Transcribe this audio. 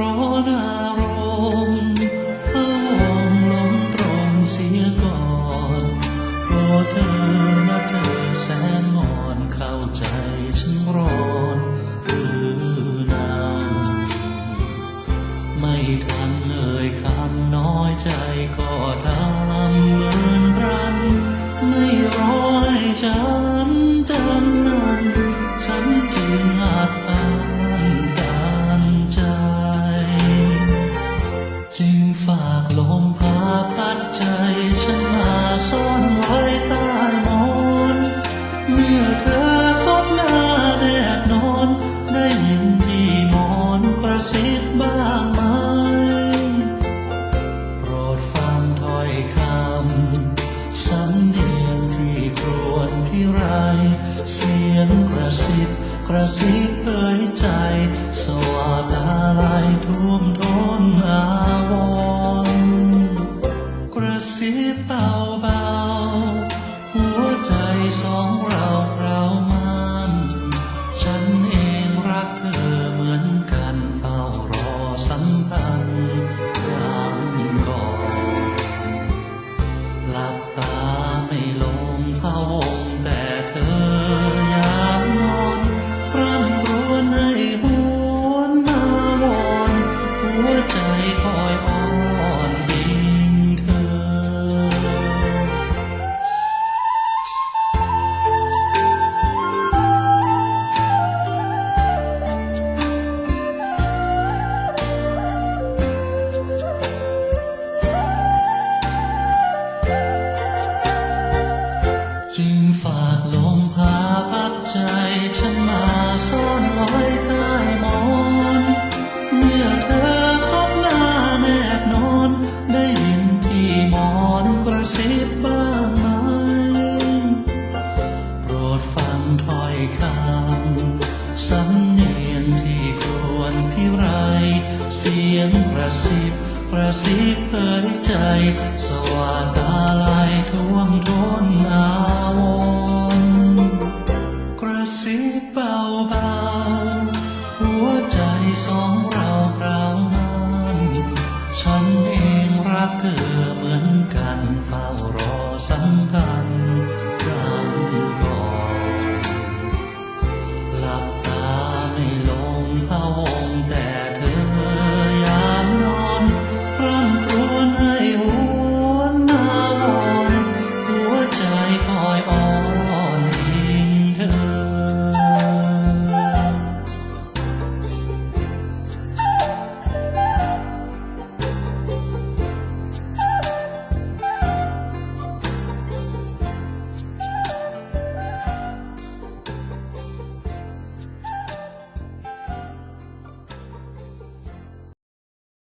ร้อนอารมณ์เข้าห้องน้งตรงเสียก่อนเพราะเธอมาเธอแสงอนเข้าใจฉันร้อนหรือนานไม่ทันเอ่ยคำน้อยใจก็ทำเหมือนรันไม่ร้อยใจ งฝากลมพาพัดใจฉันมาซ่อนไว้ใต้หมอนเมื่อเธอซบหน้าแนบนอน ได้ยินที่มอนกระซิบบ้างไหมโปรดฟังถ้อยคำสำเนียงที่ครวญที่ไร เสียงกระซิบ กระซิบเอ่ยใจ สวาตาลายท่วมท้นอาวรกระซิบเบาเบาๆหัวใจสองเรา สำเนียงที่ครวญพิไร เสียงกระซิบกระซิบเผยใจ สว่างตาลายท่วงท้นอาว I all